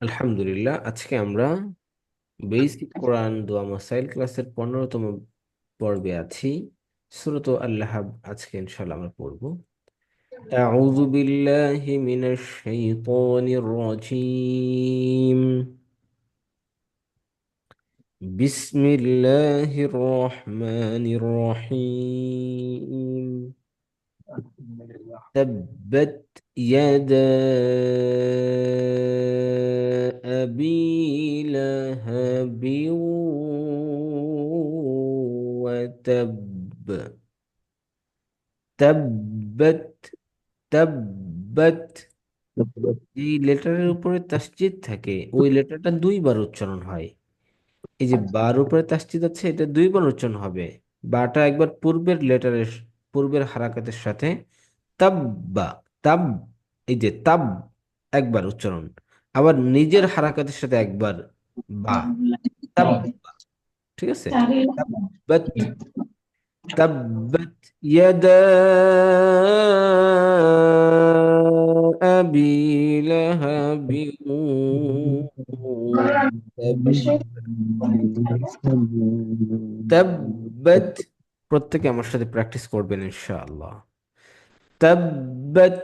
আলহামদুলিল্লাহ আজকে আমরা বেসিক কোরআন দোয়া মাসাইল ক্লাসের পনেরোতম পর্বে আছি সূরাত আল্লাহাব আজকে ইনশাআল্লাহ আমরা পড়ব আউযু বিল্লাহি মিনাশ শাইতানির রাজীম বিসমিল্লাহির রহমানির রহিম تبت يدا أبي لهب وتب تبت تبت এই লেটারের উপরে তাসজিদ থাকে ওই লেটারটা দুইবার উচ্চারণ হয় এই যে বার উপরে তাসজিদ আছে এটা দুইবার উচ্চারণ হবে বাটা একবার পূর্বের লেটারের পূর্বের হারাকাতের সাথে তাব্বা তাব এই যে তাব একবার উচ্চারণ, আবার নিজের হারাকাতের সাথে একবার বা। ঠিক আছে? তাব্বাত ইয়াদা আবি প্রত্যেকে আমার সাথে প্র্যাকটিস করবেন ইনশাআল্লাহ। তাব্বাত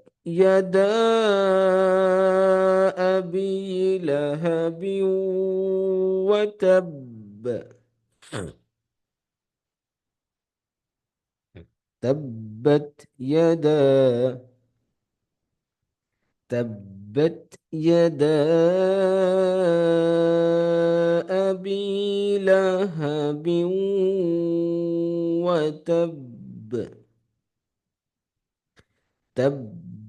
يدا أبي لهب وتب. تبت يدا تبت يدا أبي لهب وتب.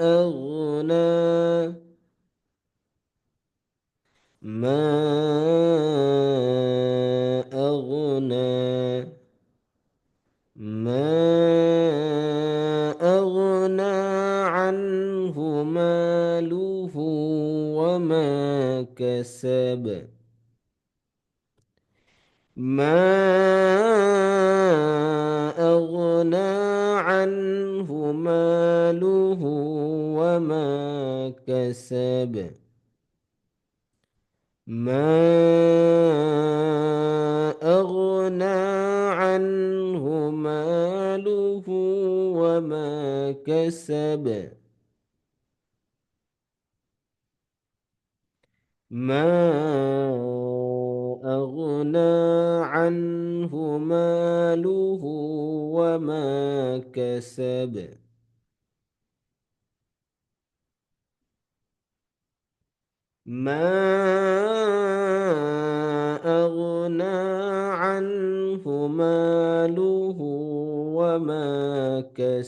أغنى ما أغنى ما أغنى عنه ماله وما كسب ما حسب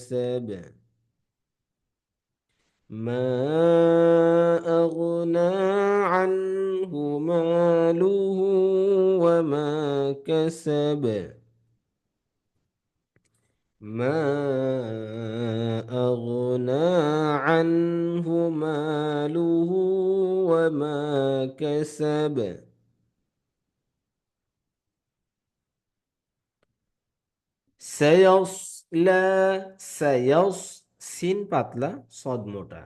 كسب ما أغنى عنه ماله وما كسب. ما أغنى عنه ماله وما كسب. লা সায়াস সিন পাতলা সদ মোটা।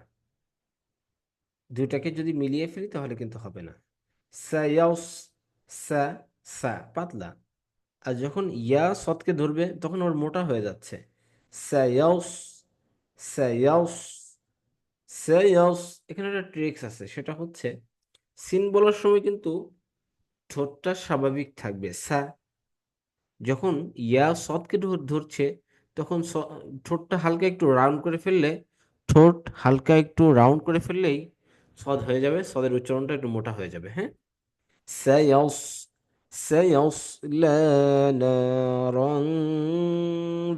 দুইটাকে যদি মিলিয়ে ফেলি তাহলে কিন্তু হবে না। সায়াস সা সা পাতলা। আর যখন ইয়া সৎকে ধরবে তখন ওর মোটা হয়ে যাচ্ছে। সায়াস সায়াস সায়াস এখানে একটা ট্রিক্স আছে, সেটা হচ্ছে সিন বলার সময় কিন্তু ঠোঁটটা স্বাভাবিক থাকবে। সা যখন ইয়া সৎকে ধরছে তখন স- ঠোঁটটা হালকা একটু রাউন্ড করে ফেললে ঠোঁট হালকা একটু রাউন্ড করে ফেললেই সদ হয়ে যাবে সদের উচ্চারণটা একটু মোটা হয়ে যাবে হ্যাঁ سيص سيصلى نارا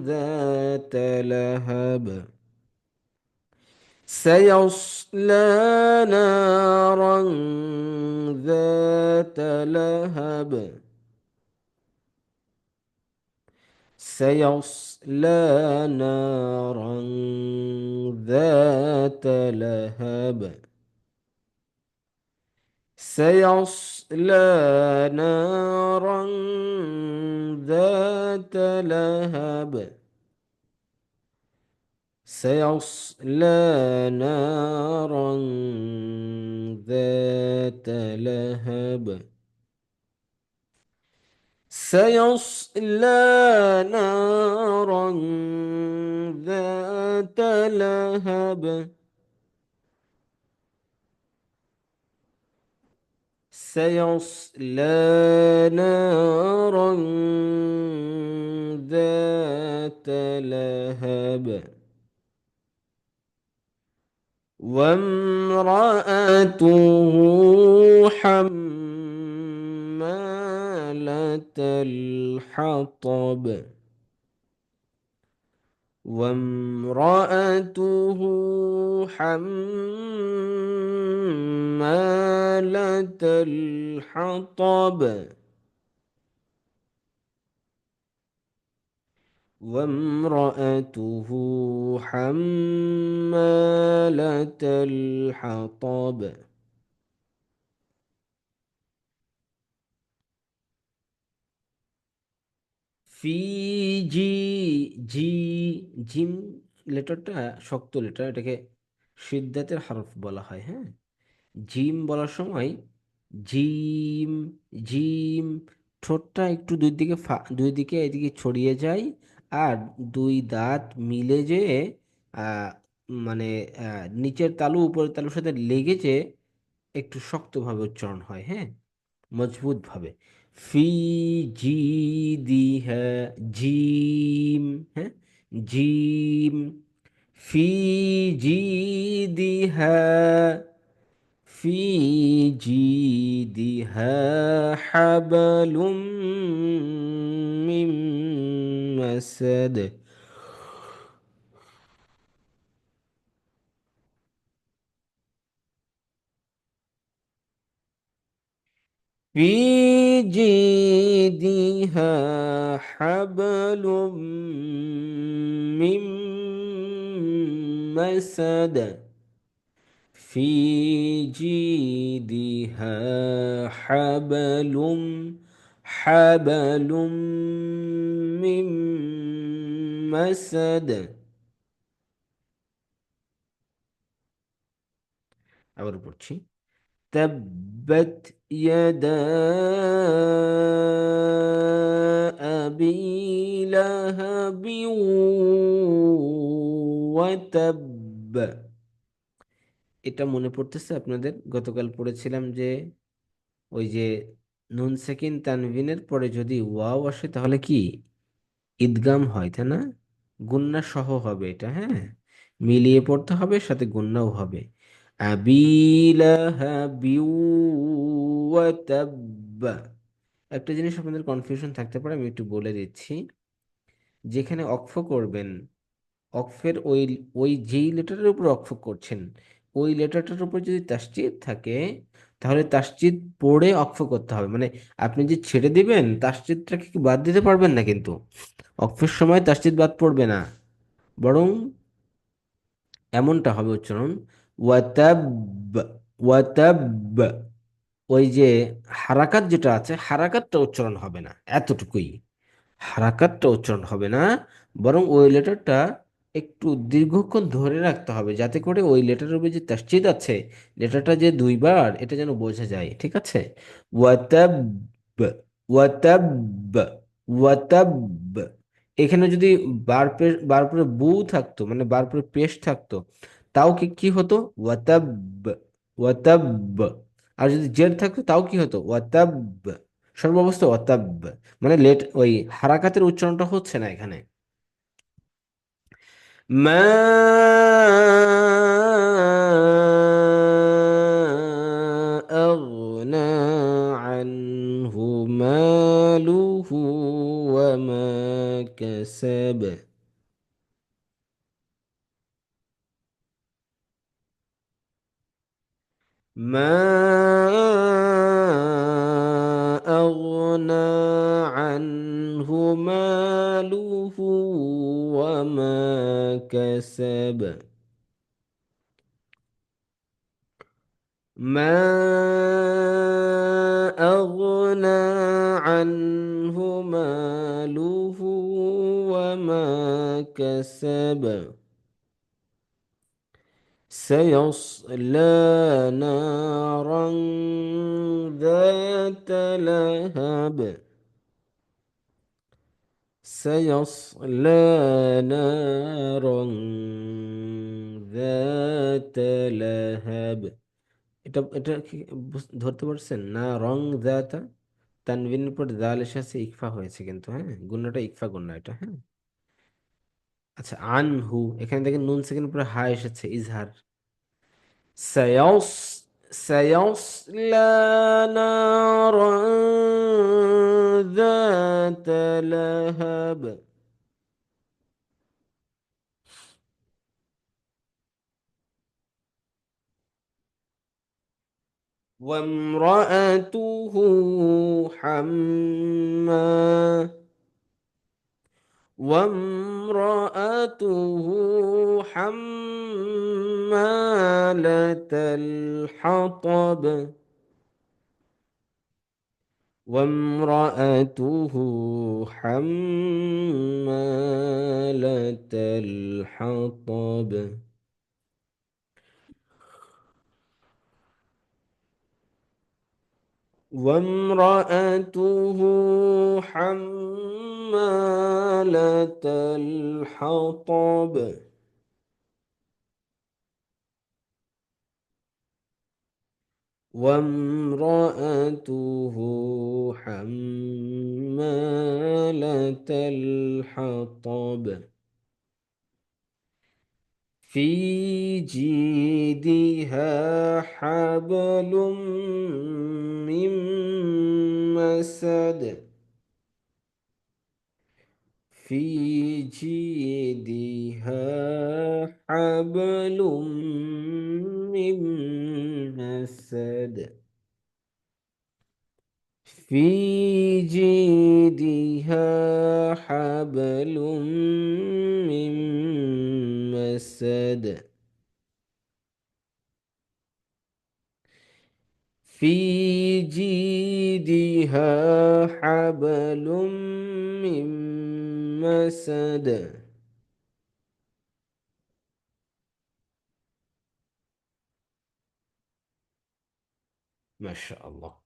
ذات لهب سيصلى نارا ذات لهب سيصلى نارا ذات لهب. سيصلى نارا ذات لهب. سيصلى نارا ذات لهب. سيصلى نارا ذات لهب. سيصلى نارا ذات لهب. وامرأته حمالة الحطب. وامرأته حمالة الحطب. وامرأته حمالة الحطب. ফি জি জিম লেটারটা শক্ত লেটার এটাকে সিদ্ধাতের হরফ বলা হয় হ্যাঁ? জিম বলার সময় জিম জিম ঠোঁটটা একটু দুই দিকে ফা দুই দিকে এদিকে ছড়িয়ে যায় আর দুই দাঁত মিলে আহ, মানে নিচের তালু উপরের তালুর সাথে লেগে যে একটু শক্তভাবে উচ্চারণ হয় হ্যাঁ? মজবুত في جيدها جيم ها؟ جيم. في جيدها في جيدها حبل من مسد. في جيدها حبل من مسد في جيدها حبل حبل من مسد আবার পড়ছি تبت يدا أبي لهب وتب এটা মনে পড়তেছে আপনাদের গতকাল পড়েছিলাম যে ওই যে নুন সেকিন তানভিনের পরে যদি ওয়াও আসে তাহলে কি ঈদগাম হয় তাই না গুন্না সহ হবে এটা হ্যাঁ মিলিয়ে পড়তে হবে সাথে গুন্নাও হবে আবিলাহাবিউ ওয়া তাব্বা একটা জিনিস আপনাদের কনফিউশন থাকতে পারে, আমি একটু বলে দিচ্ছি। যেখানে অক্ফ করবেন অক্ফের ওই ওই যেই লেটারের উপর অক্ফ করছেন, ওই লেটারটার উপর যদি তাসজিদ থাকে, তাহলে তাসজিদ পড়ে অক্ফ করতে হবে। মানে আপনি যে ছেড়ে দিবেন, তাসজিদটাকে কি বাদ দিতে পারবেন না কিন্তু? অক্ফের সময় তাসদিদ বাদ পড়বে না। বরং এমনটা হবে, উচ্চারণ ওয়াতাব ওয়াতাব, ওই যে হারাকাত যেটা আছে, হারাকাতটা উচ্চারণ হবে না, এতটুকুই। হারাকাতটা উচ্চারণ হবে না, বরং ওই লেটারটা একটু দীর্ঘক্ষণ ধরে রাখতে হবে, যাতে করে ওই লেটারের উপরে যে তাসজিদ আছে, লেটারটা যে দুইবার, এটা যেন বোঝা যায়, ঠিক আছে? ওয়াতাব ওয়াতাব ওয়াতাব। এখানে যদি বার পে বার পরে বু থাকতো মানে বার পরে পেশ থাকতো তাও কি কি হতো? ওয়াতাব ওয়াতাব। আর যদি জেড থাকতো, তাও কি হতো? ওয়াতাব। সর্বাবস্থা ওয়াতাব। মানে লেট, ওই হারাকাতের উচ্চারণটা হচ্ছে না এখানে। মা ما أغنى عنه ماله وما كسب سيصلى نارا ذات لهب سيصلى نارا ذات لهب এটা এটা কি বুঝ- ধরতে পারছেন না রং দাতা তানবিনের পর দাল এসে আছে ইকফা হয়েছে কিন্তু হ্যাঁ গুণাটা ইকফা গুণা এটা হ্যাঁ আচ্ছা আনহু এখানে দেখেন নুন সেকেন্ড পরে হা এসেছে ইজহার سيص سيصلى نارا ذات لهب. وامرأته حمّا. وامرأته حمالة الحطب. وامرأته حمالة الحطب. وامرأته حمالة الحطب. وامرأته حمالة الحطب. في جيدها حبل من مسد. في جيدها حبل من مسد. في جيدها حبل من مسد في جيدها حبل من مسد ما شاء الله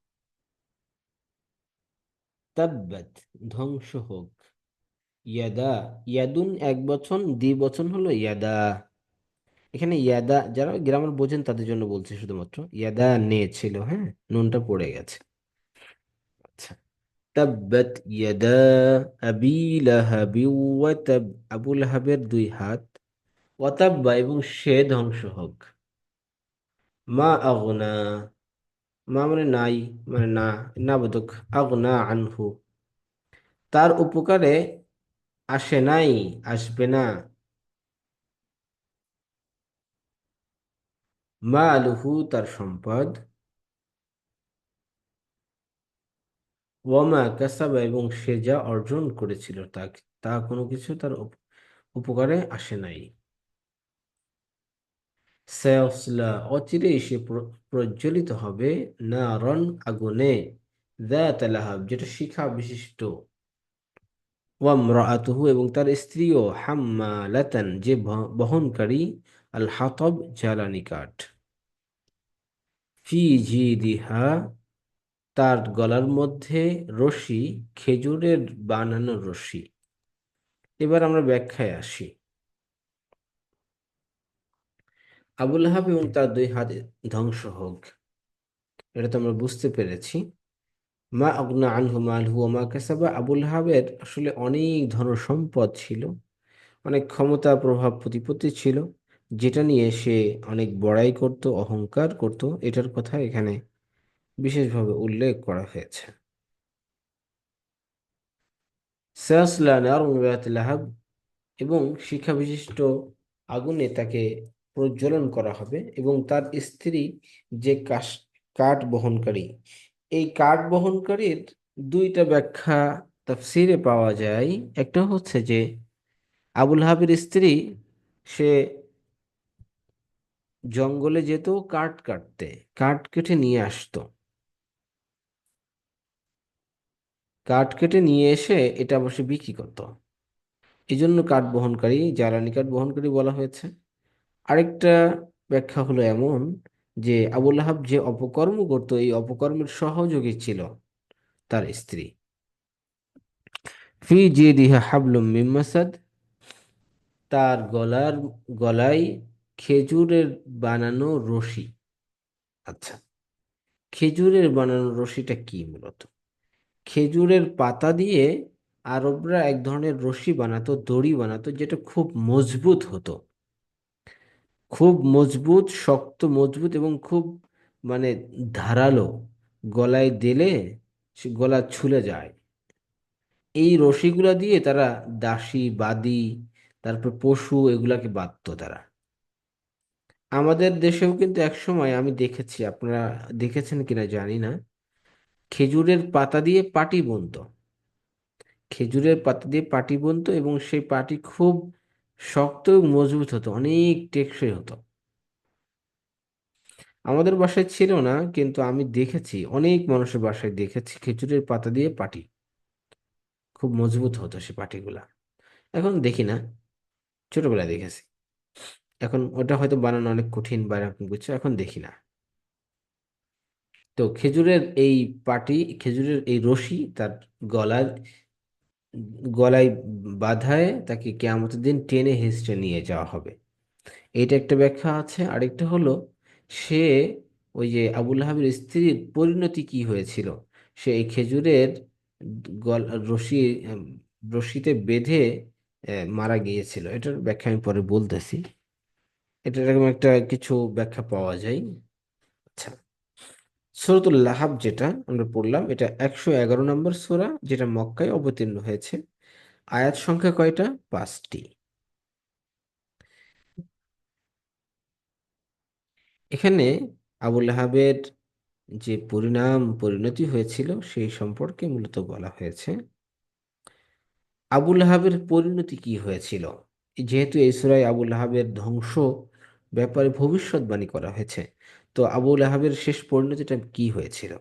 তাব্বাত ধ্বংস হোক ইয়াদা, ইয়াদুন এক বচন দ্বিবচন হলো ইয়াদা। এখানে ইয়াদা, যারা গ্রামার বোঝেন তাদের জন্য বলছি শুধুমাত্র, ইয়াদা নে ছিল হ্যাঁ? নুনটা পড়ে গেছে। আচ্ছা। তাব্বাত ইয়াদা, আবি লাহাবি ওয়াতাব আবু লাহাবের দুই হাত। ওয়াতাব্বা এবং সে ধ্বংস হোক। মা আগনা, মা মানে নাই মানে না না বোধক, আগনা আনহু। তার উপকারে আসে নাই, আসবে না। মা আলুহু তার সম্পদ। ওয়ামা কাসাবা এবং সে যা অর্জন করেছিল তা তা কোনো কিছু তার উপ- উপকারে আসে নাই। সায়াসলা অচিরেই সে প্র- প্রজ্বলিত হবে না নারন আগুনে। যাত লাহাব, যেটা শিখা বিশিষ্ট। ওয়ামরাআতুহু এবং তার স্ত্রীও হাম্মালাতান, যে বহনকারী আল হাতব জ্বালানি কাঠ। ফি জিদিহা, তার গলার মধ্যে রশি, খেজুরের বানানো রশি। এবার আমরা ব্যাখ্যায় আসি। আবুল হাব এবং তার দুই হাত ধ্বংস হোক, এটা তো আমরা বুঝতে পেরেছি। মা আগনা আনহু মালহু ওয়া মা কাসাবা। আবুল আহাবের আসলে অনেক ধন সম্পদ ছিল, অনেক ক্ষমতা প্রভাব প্রতিপত্তি ছিল, যেটা নিয়ে সে অনেক বড়াই করত, অহংকার করত, এটার কথা এখানে বিশেষভাবে উল্লেখ করা হয়েছে। এবং শিক্ষা বিশিষ্ট আগুনে তাকে প্রজ্বলন করা হবে এবং তার স্ত্রী যে কাঠ বহনকারী এই কাঠ বহনকারীর দুইটা ব্যাখ্যা তাফসিরে পাওয়া যায়। একটা হচ্ছে যে, আবুল হাবের স্ত্রী, সে জঙ্গলে যেত কাঠ কাটতে, কাঠ কেটে নিয়ে আসতো। কাঠ কেটে নিয়ে এসে এটা অবশ্য বিক্রি করতো। এই জন্য কাঠ বহনকারী, জ্বালানি কাঠ বহনকারী বলা হয়েছে। আরেকটা ব্যাখ্যা হলো এমন যে আবুল আহাব যে অপকর্ম করত, এই অপকর্মের সহযোগী ছিল তার স্ত্রী। ফি জিদিহা হাবলুম মিন মাসাদ, তার গলার, গলায় খেজুরের বানানো রশি। আচ্ছা খেজুরের বানানো রশিটা কি মূলত? খেজুরের পাতা দিয়ে আরবরা এক ধরনের রশি বানাতো, দড়ি বানাতো, যেটা খুব মজবুত হতো। খুব মজবুত, শক্ত, মজবুত এবং খুব মানে ধারালো গলায় দিলে সে গলা ছুলে যায়। এই রশিগুলা দিয়ে তারা দাসী, বাদী, তারপর পশু এগুলাকে বাঁধতো তারা। আমাদের দেশেও কিন্তু একসময় আমি দেখেছি, আপনারা দেখেছেন কিনা জানি না, খেজুরের পাতা দিয়ে পাটি বুনতো। খেজুরের পাতা দিয়ে পাটি বুনতো এবং সেই পাটি খুব শক্ত এবং মজবুত হতো, অনেক টেকসই হতো। আমাদের বাসায় ছিল না, কিন্তু আমি দেখেছি, অনেক মানুষের বাসায় দেখেছি, খেজুরের পাতা দিয়ে পাটি। খুব মজবুত হতো সে পাটিগুলা। এখন দেখি না, ছোটবেলায় দেখেছি। এখন ওটা হয়তো বানানো অনেক কঠিন বা এরকম কিছু, এখন দেখি না। তো খেজুরের এই পাটি, খেজুরের এই রশি তার গলার গলায় বাঁধায় তাকে কেয়ামতের দিন টেনে হেঁচড়ে নিয়ে যাওয়া হবে। এইটা একটা ব্যাখ্যা আছে। আরেকটা হলো, সে ওই যে আবুল হাবির স্ত্রীর পরিণতি কি হয়েছিল? সে এই খেজুরের গল, রশি, রশিতে বেঁধে মারা গিয়েছিল। এটার ব্যাখ্যা আমি পরে বলতেছি। এটা এরকম একটা কিছু ব্যাখ্যা পাওয়া যায়। সূরাতুল লাহাব যেটা আমরা পড়লাম, এটা একশো এগারো নম্বর সূরা যেটা মক্কায় অবতীর্ণ হয়েছে। আয়াত সংখ্যা কয়টা? পাঁচটি। এখানে আবুল আহাবের যে পরিণাম, পরিণতি হয়েছিল সেই সম্পর্কে মূলত বলা হয়েছে। আবুল আহাবের পরিণতি কি হয়েছিল? যেহেতু এই সূরায় আবুল আহাবের ধ্বংস ব্যাপারে ভবিষ্যৎবাণী করা হয়েছে। তো আবুল আহাবের শেষ পরিণতিটা কি হয়েছিল?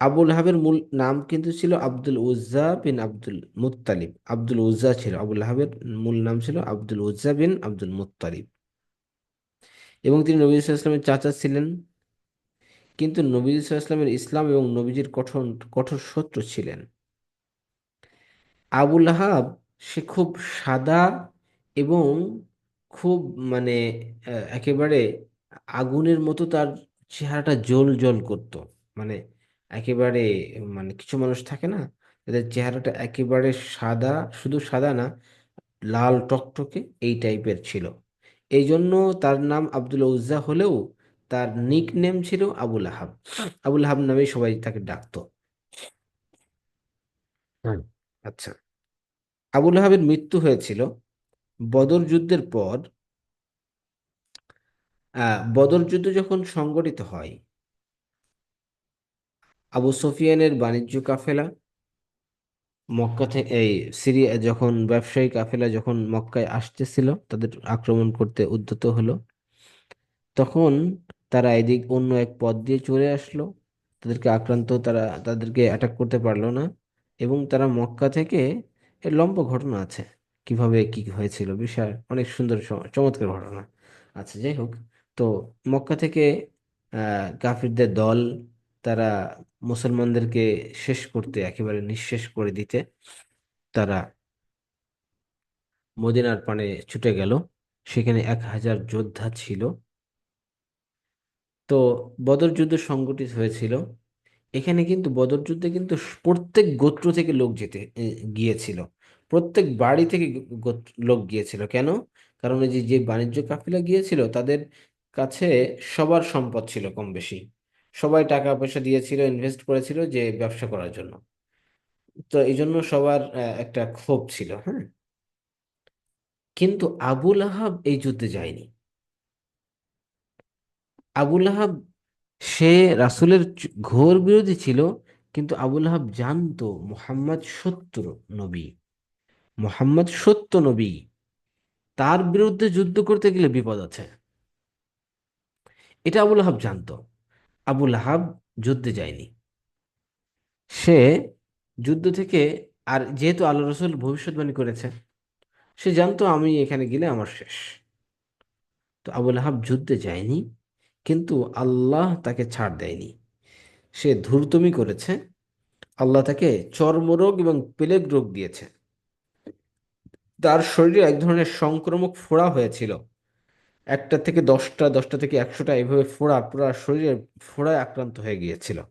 আবুল আহাবের মূল নাম কিন্তু ছিল আব্দুল উজ্জা বিন আব্দুল মুত্তালিব। আব্দুল উজ্জা ছিল আবুল আহাবের মূল নাম ছিল আব্দুল উজ্জা বিন আব্দুল মুত্তালিব। এবং তিনি নবী ইসলামের চাচা ছিলেন। কিন্তু নবী ওয়াসাল্লামের ইসলাম এবং নবীজির কঠোর কঠোর শত্রু ছিলেন। আবুল আহাব সে খুব সাদা এবং খুব মানে একেবারে আগুনের মতো তার চেহারাটা জ্বল জ্বল করতো। মানে একেবারে মানে কিছু মানুষ থাকে না তাদের চেহারাটা একেবারে সাদা শুধু সাদা না লাল টকটকে এই টাইপের ছিল। এই জন্য তার নাম আব্দুল উজ্জা হলেও তার নিক নেম ছিল আবুল আহাব। আবুল আহাব নামেই সবাই তাকে ডাকতো। আচ্ছা। আবুল আহাবের মৃত্যু হয়েছিল বদর যুদ্ধের পর বদর যুদ্ধ যখন সংগঠিত হয়, আবু সুফিয়ানের বাণিজ্য কাফেলা, মক্কা থেকে এই সিরিয়া, যখন ব্যবসায়ী কাফেলা যখন মক্কায় আসতেছিল, তাদের আক্রমণ করতে উদ্যত হলো, তখন তারা এদিক অন্য এক পথ দিয়ে চলে আসলো। তাদেরকে আক্রান্ত, তারা, তাদেরকে অ্যাটাক করতে পারল না এবং তারা মক্কা থেকে এর লম্বা ঘটনা আছে। কীভাবে, কি হয়েছিল, বিশাল, অনেক সুন্দর চমৎকার ঘটনা আচ্ছা যাই হোক তো মক্কা থেকে কাফিরদের দল তারা মুসলমানদেরকে শেষ করতে, একেবারে নিঃশেষ করে দিতে তারা মদিনার পানে ছুটে গেল। সেখানে এক হাজার যোদ্ধা ছিল। তো বদর যুদ্ধ সংগঠিত হয়েছিল। এখানে কিন্তু বদর যুদ্ধে কিন্তু প্রত্যেক গোত্র থেকে লোক যেতে গিয়েছিল। প্রত্যেক বাড়ি থেকে লোক গিয়েছিল। কেন? কারণ যে যে বাণিজ্য কাফিলা গিয়েছিল, তাদের কাছে সবার সম্পদ ছিল কম বেশি সবাই টাকা পয়সা দিয়েছিল ইনভেস্ট করেছিল যে ব্যবসা করার জন্য। তো এই জন্য সবার একটা ক্ষোভ ছিল হ্যাঁ? কিন্তু আবুল আহাব এই যুদ্ধে যায়নি। আবুল আহাব, সে রাসূলের ঘোর বিরোধী ছিল, কিন্তু আবুল আহাব জানতো মুহাম্মদ সত্য নবী। মোহাম্মদ সত্য নবী, তার বিরুদ্ধে যুদ্ধ করতে গেলে বিপদ আছে। এটা আবুল আহাব জানতো। আবুল আহাব যুদ্ধে যায়নি। সে যুদ্ধ থেকে আর যেহেতু আল্লাহ রসুল ভবিষ্যৎবাণী করেছে সে জানতো আমি এখানে গেলে আমার শেষ। তো আবুল আহাব যুদ্ধে যায়নি, কিন্তু আল্লাহ তাকে ছাড় দেয়নি। সে ধূর্তমি করেছে, আল্লাহ তাকে চর্মরোগ এবং প্লেগ রোগ দিয়েছে। তার শরীরে এক ধরনের সংক্রমক ফোড়া হয়েছিল। একটা থেকে দশটা দশটা থেকে একশোটা এভাবে ফোড়া, পুরো শরীরে ফোড়ায় আক্রান্ত হয়ে গিয়েছিল।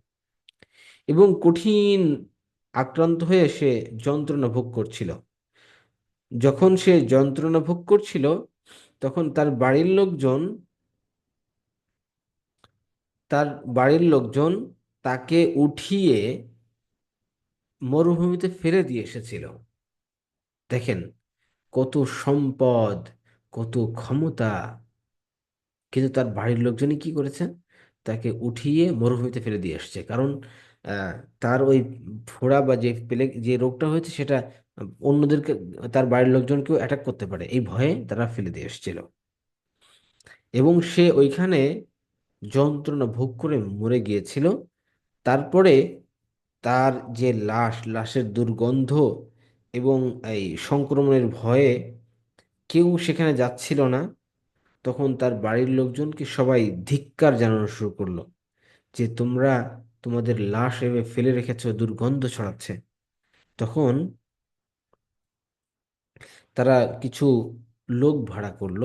এবং কঠিন আক্রান্ত হয়ে সে যন্ত্রণা ভোগ করছিল। যখন সে যন্ত্রণা ভোগ করছিল, তখন তার বাড়ির লোকজন, তার বাড়ির লোকজন তাকে উঠিয়ে মরুভূমিতে ফেলে দিয়ে এসেছিল। দেখেন কত সম্পদ কত ক্ষমতা। কিন্তু তার বাড়ির লোকজনই কি করেছে? তাকে উঠিয়ে মরুভূমিতে ফেলে দিয়ে এসছে কারণ তার ওই ফোড়া বা যে পেলে, যে রোগটা হয়েছে সেটা অন্যদেরকে, তার বাড়ির লোকজনকেও অ্যাটাক করতে পারে। এই ভয়ে তারা ফেলে দিয়ে এসেছিল এবং সে ওইখানে যন্ত্রণা ভোগ করে মরে গিয়েছিল। তারপরে তার যে লাশ, লাশের দুর্গন্ধ এবং এই সংক্রমণের ভয়ে কেউ সেখানে যাচ্ছিল না, তখন তার বাড়ির লোকজনকে সবাই ধিক্কার জানানো শুরু করল যে তোমরা তোমাদের লাশ এভাবে ফেলে রেখেছো, দুর্গন্ধ ছড়াচ্ছে। তখন তারা কিছু লোক ভাড়া করল।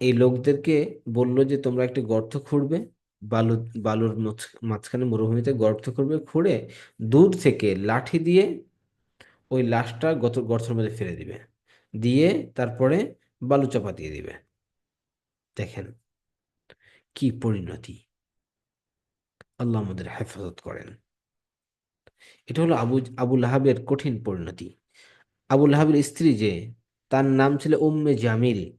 এই লোকদেরকে বলল যে, তোমরা একটি গর্ত খুঁড়বে, বালু, বালুর মাঝখানে মরুভূমিতে গর্ত খুঁড়বে, খুঁড়ে দূর থেকে লাঠি দিয়ে ওই লাশটা গত গর্তের মধ্যে ফেলে দিবে। দিয়ে তারপরে বালু চাপা দিয়ে দিবে। দেখেন কি পরিণতি। আল্লাহ আমাদের হেফাজত করেন। এটা হলো আবু আবু লাহাবের কঠিন পরিণতি। আবু লাহাবের স্ত্রী যে, তার নাম ছিল উম্মে জামিল।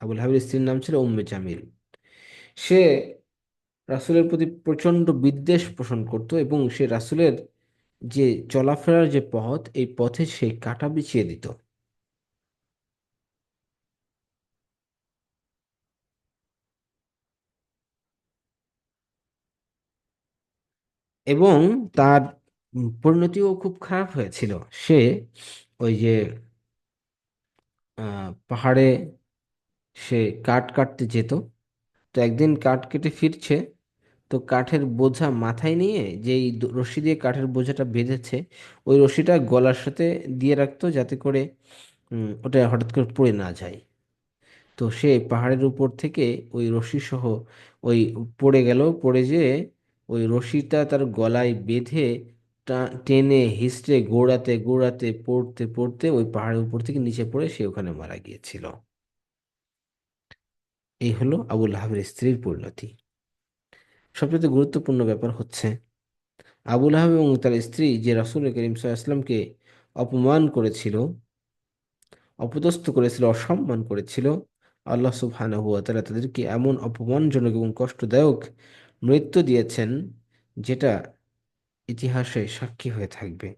আবু লাহাবের স্ত্রীর নাম ছিল উম্মে জামিল। সে রাসূলের প্রতি প্রচণ্ড বিদ্বেষ পোষণ করত এবং সে রাসূলের যে চলাফেরার যে পথ, এই পথে সে কাঁটা বিছিয়ে দিত। এবং তার পরিণতিও খুব খারাপ হয়েছিল। সে ওই যে পাহাড়ে সে কাঠ কাটতে যেত। তো একদিন কাঠ কেটে ফিরছে তো কাঠের বোঝা মাথায় নিয়ে যেই রশি দিয়ে কাঠের বোঝাটা বেঁধেছে, ওই রশিটা গলার সাথে দিয়ে রাখতো যাতে করে ওটা হঠাৎ করে পড়ে না যায়। তো সে পাহাড়ের উপর থেকে ওই রশি সহ ওই পড়ে গেল, পড়ে যেয়ে ওই রশিটা তার গলায় বেঁধে টেনে হিঁচড়ে গোড়াতে গোড়াতে, পড়তে পড়তে ওই পাহাড়ের উপর থেকে নিচে পড়ে সে ওখানে মারা গিয়েছিল। এই হলো আবুল আহাবের স্ত্রীর পরিণতি। সবচেয়ে গুরুত্বপূর্ণ ব্যাপার হচ্ছে, আবুল আহাব এবং তার স্ত্রী যে রাসূল করিম ওয়াসাল্লামকে অপমান করেছিল, অপদস্থ করেছিল, অসম্মান করেছিল, আল্লাহ সুবহানাহু ওয়া তাআলা তাদেরকে এমন অপমানজনক এবং কষ্টদায়ক মৃত্যু দিয়েছেন যেটা ইতিহাসে সাক্ষী হয়ে থাকবে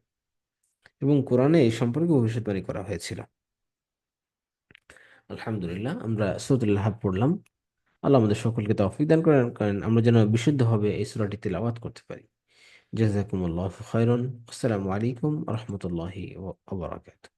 এবং কোরআনে এই সম্পর্কে ভবিষ্যৎবাণী করা হয়েছিল। আলহামদুলিল্লাহ, আমরা সৌদুল্লাহ পড়লাম। আল্লাহ আমাদের সকলকে তৌফিক দান করেন করেন আমরা যেন বিশুদ্ধভাবে এই সুরাটি তেলাওয়াত করতে পারি। জাজাকুমুল্লাহ খায়রান। আসসালামু আলাইকুম রহমতুল্লাহি বারাকাতুহু।